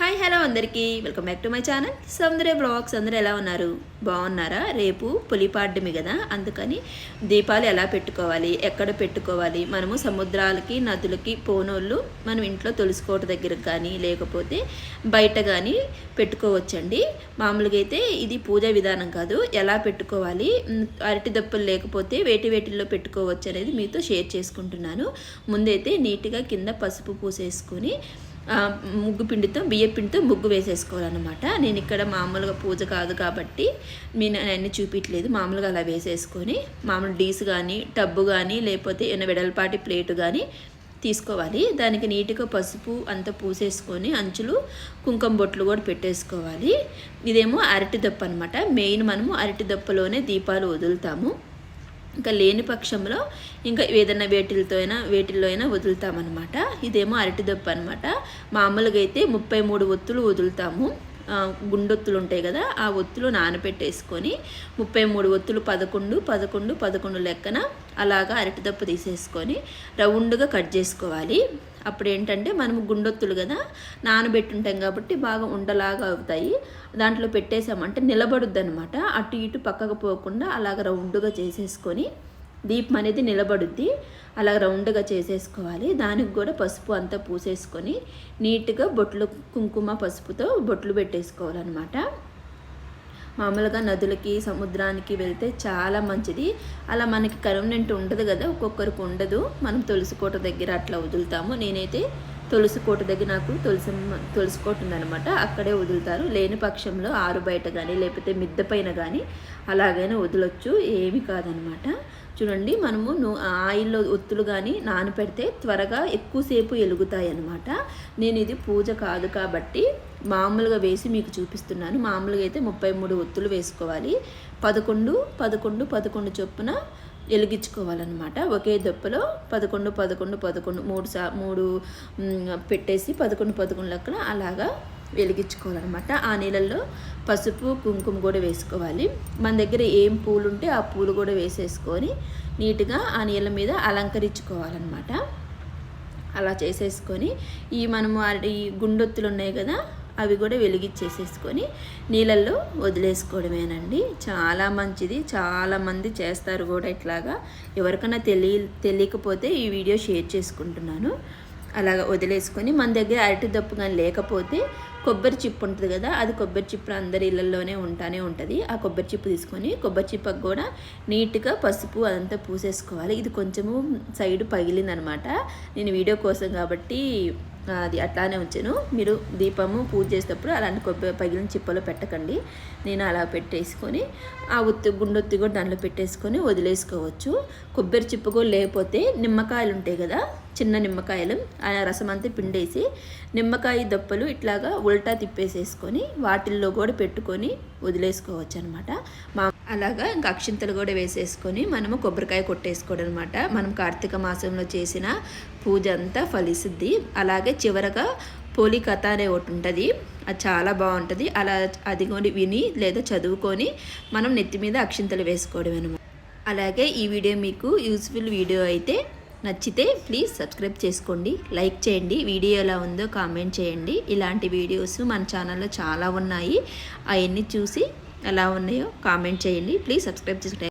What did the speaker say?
Hi hello అందరికీ. Welcome back to my channel. Soundarya blogs అందరూ ఎలా ఉన్నారు? బాగున్నారా? రేపు పులిపాడ్డమి కదా అందుకని దీపాలు ఎలా పెట్టుకోవాలి ఎక్కడ పెట్టుకోవాలి? మనము సముద్రాలకి నదులకి పోనోళ్ళు మనం ఇంట్లో తులుసుకోట దగ్గర కానీ లేకపోతే బయట కానీ పెట్టుకోవచ్చండి. మామూలుగా అయితే ఇది పూజా విధానం కాదు. ఎలా పెట్టుకోవాలి? అరటి దప్పులు లేకపోతే వేటి వేటిల్లో పెట్టుకోవచ్చు అనేది మీతో షేర్ చేసుకుంటున్నాను. ముందైతే నీట్గా కింద పసుపు పూసేసుకొని ముగ్గు పిండితో బియ్య పిండితో ముగ్గు వేసేసుకోవాలన్నమాట. నేను ఇక్కడ మామూలుగా పూజ కాదు కాబట్టి నేను అన్నీ చూపించలేదు మామూలుగా అలా వేసేసుకొని మామూలు డీస్ కానీ టబ్బు కానీ లేకపోతే ఏమైనా వెడల్పాటి ప్లేటు కానీ తీసుకోవాలి. దానికి నీట్గా పసుపు అంతా పూసేసుకొని అంచులు కుంకుమ బొట్లు కూడా పెట్టేసుకోవాలి. ఇదేమో అరటి దప్ప అనమాట మెయిన్ మనము అరటి దప్పలోనే దీపాలు వదులుతాము. ఇంకా లేని పక్షంలో ఇంకా ఏదైనా వేటిలతో అయినా వేటిల్లో అయినా వదులుతామన్నమాట. ఇదేమో అరటిదొప్ప అనమాట మామూలుగా అయితే ముప్పై మూడు ఒత్తులు వదులుతాము. గుండొత్తులు ఉంటాయి కదా ఆ ఒత్తులు నానబెట్టేసుకొని ముప్పై మూడు ఒత్తులు పదకొండు పదకొండు పదకొండు లెక్కన అలాగా అరటి దప్పు తీసేసుకొని రౌండ్గా కట్ చేసుకోవాలి. అప్పుడు ఏంటంటే మనము గుండొత్తులు కదా నానబెట్టి ఉంటాం కాబట్టి బాగా ఉండలాగా అవుతాయి. దాంట్లో పెట్టేసామంటే నిలబడుద్ది అనమాట అటు ఇటు పక్కకు పోకుండా అలాగ రౌండ్గా చేసేసుకొని దీపం అనేది నిలబడుద్ది. అలా రౌండ్గా చేసేసుకోవాలి. దానికి కూడా పసుపు అంతా పూసేసుకొని నీట్గా బొట్లు కుంకుమ పసుపుతో బొట్లు పెట్టేసుకోవాలన్నమాట. మామూలుగా నదులకి సముద్రానికి వెళ్తే చాలా మంచిది. అలా మనకి కరువునెంట్ ఉండదు కదా ఒక్కొక్కరికి ఉండదు. మనం తులసి కోట దగ్గర అట్లా వదులుతాము. నేనైతే తులసి కోట దగ్గర నాకు తులసి తులసి కోట ఉందనమాట అక్కడే వదులుతారు. లేని పక్షంలో ఆరు బయట కానీ లేకపోతే మిద్దె పైన కానీ అలాగైనా వదలొచ్చు. ఏమీ కాదనమాట చూడండి మనము ఆయిల్లో ఒత్తులు కానీ నానపెడితే త్వరగా ఎక్కువసేపు ఎలుగుతాయి అన్నమాట నేను ఇది పూజ కాదు కాబట్టి మామూలుగా వేసి మీకు చూపిస్తున్నాను. మామూలుగా అయితే ముప్పై మూడు ఒత్తులు వేసుకోవాలి. పదకొండు పదకొండు పదకొండు చొప్పున వెలిగించుకోవాలన్నమాట. ఒకే దొప్పలో పదకొండు పదకొండు పదకొండు మూడు సా మూడు పెట్టేసి పదకొండు పదకొండు లెక్కన అలాగా వెలిగించుకోవాలన్నమాట. ఆ నీళ్ళల్లో పసుపు కుంకుమ కూడా వేసుకోవాలి. మన దగ్గర ఏం పూలు ఉంటే ఆ పూలు కూడా వేసేసుకొని నీట్గా ఆ నీళ్ళ మీద అలంకరించుకోవాలన్నమాట. అలా చేసేసుకొని ఈ మనము ఈ గుండొత్తులు ఉన్నాయి కదా అవి కూడా వెలిగించేసేసుకొని నీళ్ళల్లో వదిలేసుకోవడమేనండి. చాలా మంచిది. చాలామంది చేస్తారు కూడా ఇట్లాగా. ఎవరికైనా తెలియ తెలియకపోతే ఈ వీడియో షేర్ చేసుకుంటున్నాను. అలాగ వదిలేసుకొని మన దగ్గర అరటి దప్పు కానీ లేకపోతే కొబ్బరి చిప్పు ఉంటుంది కదా అది కొబ్బరి చిప్పు అందరి ఇళ్ళల్లోనే ఉంటానే ఉంటుంది. ఆ కొబ్బరి చిప్పు తీసుకొని కొబ్బరి చిప్పకు కూడా నీట్గా పసుపు అదంతా పూసేసుకోవాలి. ఇది కొంచెము సైడ్ పగిలిందనమాట. నేను వీడియో కోసం కాబట్టి అది అట్లానే ఉంచాను. మీరు దీపము పూజ చేసేటప్పుడు అలాంటి కొబ్బరి పగిలిన చిప్పలో పెట్టకండి. నేను అలా పెట్టేసుకొని ఆ ఒత్తి గుండొత్తి కూడా దాంట్లో పెట్టేసుకొని వదిలేసుకోవచ్చు. కొబ్బరి చిప్ప కూడా లేకపోతే నిమ్మకాయలు ఉంటాయి కదా చిన్న నిమ్మకాయలు ఆ రసం అంతా పిండేసి నిమ్మకాయ దప్పలు ఇట్లాగా ఉల్టా తిప్పేసేసుకొని వాటిల్లో కూడా పెట్టుకొని వదిలేసుకోవచ్చు అనమాట మా అలాగా ఇంకా అక్షింతలు కూడా వేసేసుకొని మనము కొబ్బరికాయ కొట్టేసుకోవడం అనమాట మనం కార్తీక మాసంలో చేసిన పూజ అంతా ఫలిసిద్ది. అలాగే చివరగా పోలి కథ అనే ఒకటి ఉంటుంది. అది చాలా బాగుంటుంది. అలా అది కూడా విని లేదా చదువుకొని మనం నెత్తి మీద అక్షింతలు వేసుకోవడం అనమాట. అలాగే ఈ వీడియో మీకు యూస్ఫుల్ వీడియో అయితే నచ్చితే ప్లీజ్ సబ్స్క్రైబ్ చేసుకోండి. లైక్ చేయండి. వీడియో ఎలా ఉందో కామెంట్ చేయండి. ఇలాంటి వీడియోస్ మన ఛానల్లో చాలా ఉన్నాయి. అవన్నీ చూసి ఎలా ఉన్నాయో కామెంట్ చేయండి. ప్లీజ్ సబ్స్క్రైబ్ చేసుకుంటే